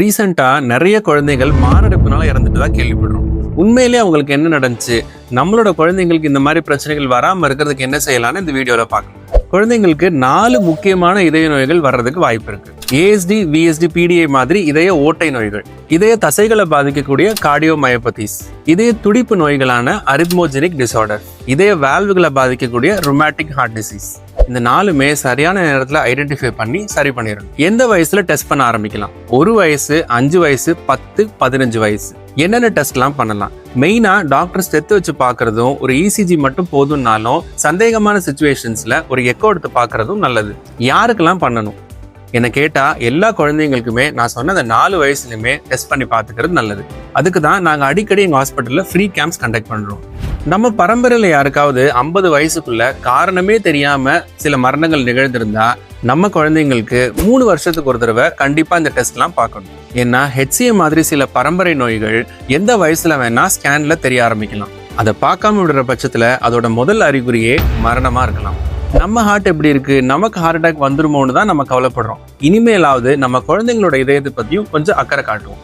ரீசெண்டாக நிறைய குழந்தைகள் மாரடைப்புனால இறந்துட்டு தான் கேள்விப்படுறோம். உண்மையிலே அவங்களுக்கு என்ன நடந்துச்சு? நம்மளோட குழந்தைங்களுக்கு இந்த மாதிரி பிரச்சனைகள் வராமல் இருக்கிறதுக்கு என்ன செய்யலாம்னு இந்த வீடியோவில் பார்க்கலாம். குழந்தைங்களுக்கு நாலு முக்கியமான இதய நோய்கள் வர்றதுக்கு வாய்ப்பு இருக்கு. ஏஎஸ்டி விஎஸ்டி பிடிஐ மாதிரி இதய ஓட்டை நோய்கள் இதய தசைகளை பாதிக்கக்கூடிய கார்டியோமயோபதிஸ் இதய துடிப்பு நோய்களான அரித்மோஜெனிக் டிசார்டர் இதய வேல்வுகளை பாதிக்கக்கூடிய ரொமாட்டிக் ஹார்ட் டிசீஸ் இந்த நாலுமே சரியான நேரத்தில் ஐடென்டிஃபை பண்ணி சரி பண்ணிடணும். எந்த வயசுல டெஸ்ட் பண்ண ஆரம்பிக்கலாம்? ஒரு வயசு அஞ்சு வயசு பத்து பதினஞ்சு வயசு. என்னென்ன டெஸ்ட்லாம் பண்ணலாம்? மெயினாக டாக்டர்ஸ் டெத்து வச்சு பார்க்குறதும் ஒரு இசிஜி மட்டும் போதும்னாலும் சந்தேகமான சுச்சுவேஷன்ஸில் ஒரு எக்கோ எடுத்து பார்க்குறதும் நல்லது. யாருக்கெல்லாம் பண்ணணும்? என்னை கேட்டால் எல்லா குழந்தைங்களுக்குமே நான் சொன்ன அந்த நாலு வயசுலையுமே டெஸ்ட் பண்ணி பார்த்துக்கிறது நல்லது. அதுக்கு தான் நாங்கள் அடிக்கடி எங்கள் ஹாஸ்பிட்டலில் ஃப்ரீ கேம்ப்ஸ் கண்டக்ட் பண்ணுறோம் நம்ம பரம்பரையில் யாருக்காவது ஐம்பது வயசுக்குள்ள காரணமே தெரியாம சில மரணங்கள் நிகழ்ந்திருந்தா நம்ம குழந்தைங்களுக்கு மூணு வருஷத்துக்கு ஒரு தடவை கண்டிப்பா இந்த டெஸ்ட்லாம் பார்க்கணும். ஏன்னா ஹெச்சிஎம் மாதிரி சில பரம்பரை நோய்கள் எந்த வயசுல வேணா ஸ்கேன்ல தெரிய ஆரம்பிக்கலாம். அதை பார்க்காம விடுற பட்சத்துல அதோட முதல் அறிகுறியே மரணமா இருக்கலாம். நம்ம ஹார்ட் எப்படி இருக்கு? நமக்கு ஹார்ட் அட்டாக் வந்துருமோன்னு தான் நம்ம கவலைப்படுறோம். இனிமேலாவது நம்ம குழந்தைங்களோட இதயத்தை பத்தியும் கொஞ்சம் அக்கறை காட்டுவோம்.